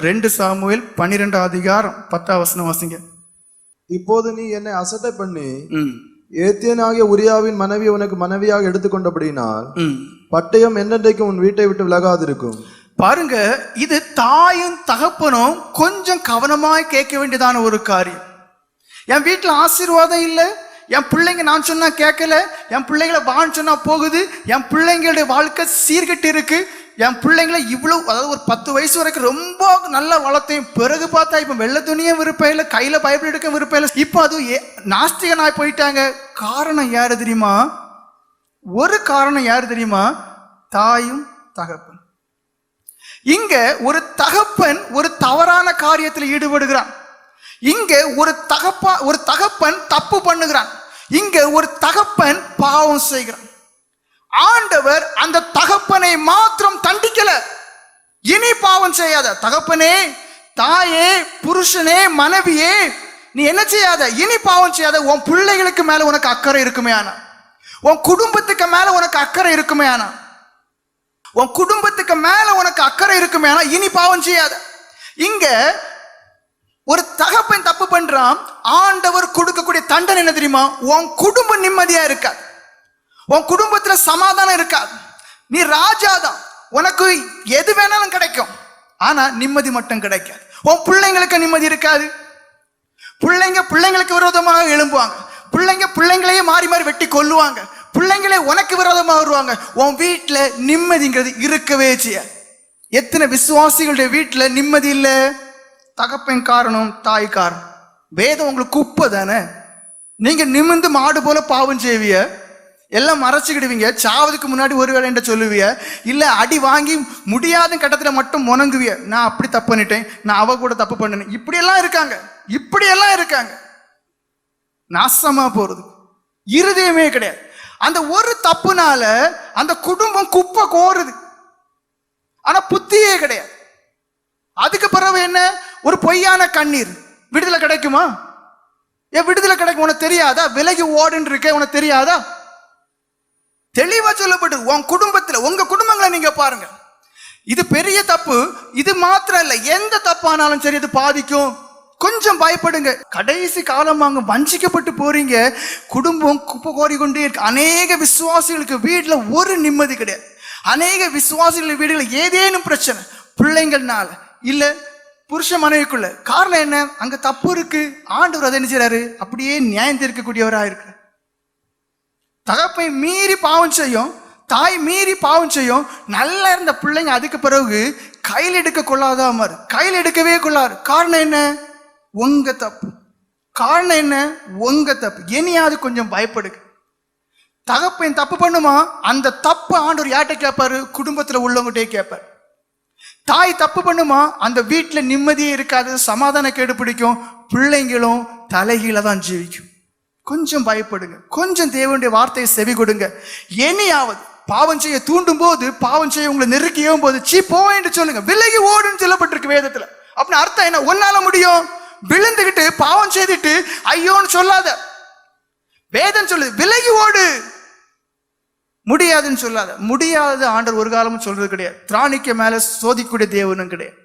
ரெண்டு சாமுவேல் பன்னிரெண்டாம் அதிகாரம் பத்தாம் வசனம் வாசிங்க. இப்போது நீ என்னை அசட்டை பண்ணி ஏத்தியனாகிய உரியாவின் மனைவி உனக்கு மனைவியாக எடுத்துக்கொண்டபடினால் பட்டயம் என்னென்றைக்கும் உன் வீட்டை விட்டு விலகாதிருக்கும். பாருங்க இது தாயும் தகப்பனும் கொஞ்சம் கவனமாய் கேட்க வேண்டியதான ஒரு காரியம். என் வீட்டில் ஆசீர்வாதம் இல்லை என் பிள்ளைங்க நான் சொன்னா கேட்கல என் பிள்ளைங்களை வான்னு சொன்னா போகுது என் பிள்ளைங்களுடைய வாழ்க்கை சீர்கெட்டு இருக்கு என் பிள்ளைங்களை இவ்வளவு அதாவது ஒரு பத்து வயசு வரைக்கும் ரொம்ப நல்லா வளர்த்தையும் பிறகு பார்த்தா இப்போ வெள்ளை துணியும் விருப்பம் இல்லை கையில பைபிள் எடுக்க விருப்பம் இல்லை. இப்போ அது நாஸ்திகனாய் போயிட்டாங்க. காரணம் யாரு தெரியுமா? ஒரு காரணம் யாரு தெரியுமா? தாயும் தகப்பன் இங்க ஒரு தகப்பன் ஒரு தவறான காரியத்தில் ஈடுபடுகிறான். இங்க ஒரு தகப்பா ஒரு தகப்பன் தப்பு பண்ணுகிறான். இங்க ஒரு தகப்பன் பாவம் செய்கிறான். ஆண்டவர் அந்த தகப்பனை மாத்திரம் தண்டிக்கல இனி பாவம் செய்யாத. தகப்பனே தாயே புருஷனே மனைவியே நீ என்ன செய்யாத? இனி பாவம் செய்யாத. உன் பிள்ளைகளுக்கு மேல உனக்கு அக்கறை இருக்குமே ஆனா. உன் குடும்பத்துக்கு மேல உனக்கு அக்கறை இருக்குமே ஆனா. உன் குடும்பத்துக்கு மேல உனக்கு அக்கறை இருக்குமே ஆனா இனி பாவம் செய்யாத. இங்க ஒரு தகப்பன் தப்பு பண்றான். ஆண்டவர் கொடுக்கக்கூடிய தண்டனை என்ன தெரியுமா? உன் குடும்பம் நிம்மதியா இருக்காது. உன் குடும்பத்துல சமாதானம் இருக்காது. நீ ராஜாதான். உனக்கு எது வேணாலும் கிடைக்கும். ஆனா நிம்மதி மட்டும் கிடைக்காது. உன் பிள்ளைங்களுக்கு நிம்மதி இருக்காது. பிள்ளைங்க பிள்ளைங்களுக்கு விரோதமாக எழும்புவாங்க. பிள்ளைங்க பிள்ளைங்களையே மாறி மாறி வெட்டி கொல்லுவாங்க. பிள்ளைங்களே உனக்கு விரோதமாக வருவாங்க. உன் வீட்டில் நிம்மதிங்கிறது இருக்கவே செய்யாது. எத்தனை விசுவாசிகளுடைய வீட்டில் நிம்மதி இல்லை? தகப்பன் காரணம் தாய் காரணம். வேதம் உங்களுக்கு குப்பை தானே? நீங்கள் நிமிந்து மாடு போல பாவம் செய்விய. எல்லாம் மறைச்சிக்கிடுவீங்க. சாவதுக்கு முன்னாடி ஒரு வேலைன்ற சொல்லுவிய? இல்லை அடி வாங்கி முடியாத கட்டத்தில் மட்டும் முணங்குவிய? நான் அப்படி தப்பு பண்ணிட்டேன். நான் அவ கூட தப்பு பண்ணினேன் இப்படியெல்லாம் இருக்காங்க. இப்படியெல்லாம் இருக்காங்க. நாசமா போறது. இருதயமே கிடையாது. அந்த ஒரு தப்புனால அந்த குடும்பம் குப்பை கோருது. ஆனா புத்தியே கிடையாது. அதுக்கு பிறகு என்ன? ஒரு பொய்யான கண்ணீர். விடுதலை கிடைக்குமா? ஏன் விடுதலை கிடைக்கும்? உனக்கு தெரியாதா? விலகி ஓடுன்னு இருக்க உனக்கு தெரியாதா? தெளிவா சொல்லப்பட்டு உன் குடும்பத்துல உங்க குடும்பங்களை நீங்க பாருங்க. இது பெரிய தப்பு. இது மாத்திரம் இல்ல. எந்த தப்பானாலும் சரி இது பாதிக்கும். கொஞ்சம் பயப்படுங்க. கடைசி காலம் அங்க வஞ்சிக்கப்பட்டு போறீங்க. குடும்பம் குப்பை கோரிக்கொண்டே இருக்கு. அநேக விசுவாசிகளுக்கு வீட்டுல ஒரு நிம்மதி கிடையாது. அநேக விசுவாசிகள் வீடுகள் ஏதேனும் பிரச்சனை. பிள்ளைங்கள்னால. இல்ல புருஷ மனைவிக்குள்ள. காரணம் என்ன? அங்க தப்பு இருக்கு. ஆண்டவர் அதை என்ன அப்படியே நியாயம் தீர்க்கக்கூடியவரா இருக்கு தகப்பை மீறி பாவம் செய்யும் தாய் மீறி பாவம் செய்யும் நல்லா இருந்த பிள்ளைங்க அதுக்கு பிறகு கையில் எடுக்க கொள்ளாதாமார் கையில் எடுக்கவே கொள்ளாரு. காரணம் என்ன? உங்க தப்பு. காரணம் என்ன? உங்க தப்பு. இனியாவது கொஞ்சம் பயப்படுங்க. தகப்பன் தப்பு பண்ணுமா? அந்த தப்பு ஆண்டவர் யார்கிட்ட கேட்பாரு? குடும்பத்தில் உள்ளவங்ககிட்டே கேட்பாரு. தாய் தப்பு பண்ணுமா? அந்த வீட்டில் நிம்மதியே இருக்காது சமாதான கேடு பிடிக்கும் பிள்ளைங்களும் தலைகீழ தான் ஜீவிக்கும். கொஞ்சம் பயப்படுங்க. கொஞ்சம் தேவனுடைய வார்த்தையை செவி கொடுங்க. என்னையாவது பாவம் செய்ய தூண்டும் போது பாவம் செய்ய உங்களை நெருக்கியும் போது சீ போ என்று சொல்லுங்க. விலகி ஓடுன்னு சொல்லப்பட்டிருக்கு வேதத்துல. அப்படின்னு அர்த்தம் என்ன? ஒன்னால முடியும். விழுந்துகிட்டு பாவம் செய்துட்டு ஐயோன்னு சொல்லாத. வேதம் சொல்லுது விலகி ஓடு. முடியாதுன்னு சொல்லாத. முடியாதது ஆண்டர் ஒரு காலமும் சொல்றது கிடையாது. திராணிக்க மேல சோதிக்கூடிய தேவனும் கிடையாது.